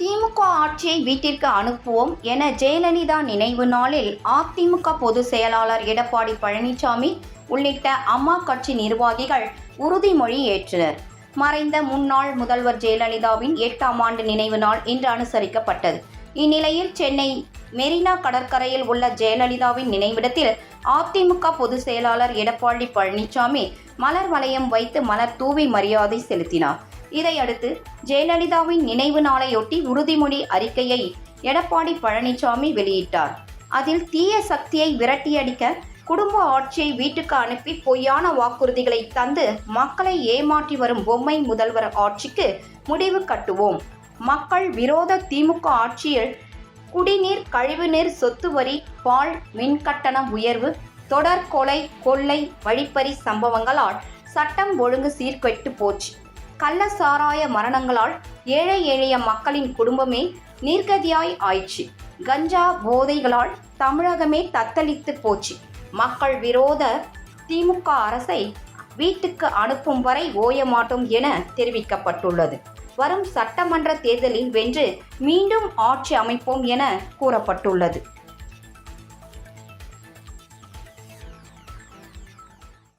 திமுக ஆட்சியை வீட்டிற்கு அனுப்புவோம் என ஜெயலலிதா நினைவு நாளில் அதிமுக பொதுச் செயலாளர் எடப்பாடி பழனிசாமி உள்ளிட்ட அம்மா கட்சி நிர்வாகிகள் உறுதிமொழி ஏற்றனர். மறைந்த முன்னாள் முதல்வர் ஜெயலலிதாவின் எட்டாம் ஆண்டு நினைவு நாள் இன்று அனுசரிக்கப்பட்டது. இந்நிலையில் சென்னை மெரினா கடற்கரையில் உள்ள ஜெயலலிதாவின் நினைவிடத்தில் அதிமுக பொதுச் செயலாளர் எடப்பாடி பழனிசாமி மலர் வளையம் வைத்து மலர் தூவி மரியாதை செலுத்தினார். இதையடுத்து ஜெயலலிதாவின் நினைவு நாளையொட்டி உறுதிமொழி அறிக்கையை எடப்பாடி பழனிசாமி வெளியிட்டார். அதில் தீய சக்தியை விரட்டியடிக்க குடும்ப ஆட்சியை வீட்டுக்கு அனுப்பி பொய்யான வாக்குறுதிகளை தந்து மக்களை ஏமாற்றி வரும் பொம்மை முதல்வர் ஆட்சிக்கு முடிவு கட்டுவோம். மக்கள் விரோத திமுக ஆட்சியில் குடிநீர் கழிவுநீர் சொத்து வரி பால் மின்கட்டணம் உயர்வு தொடர் கொலை கொள்ளை வழிப்பறி சம்பவங்களால் சட்டம் ஒழுங்கு சீர்கெட்டு போச்சு. கள்ள சாராய மரணங்களால் ஏழை எளிய மக்களின் குடும்பமே நீர்கதியாய் ஆயிடுச்சு கஞ்சா போதைகளால் தமிழகமே தத்தளித்து போச்சு. மக்கள் விரோத திமுக அரசை வீட்டுக்கு அனுப்பும் வரை ஓய மாட்டோம் என தெரிவிக்கப்பட்டுள்ளது. வரும் சட்டமன்ற தேர்தலில் வென்று மீண்டும் ஆட்சி அமைப்போம் என கூறப்பட்டுள்ளது.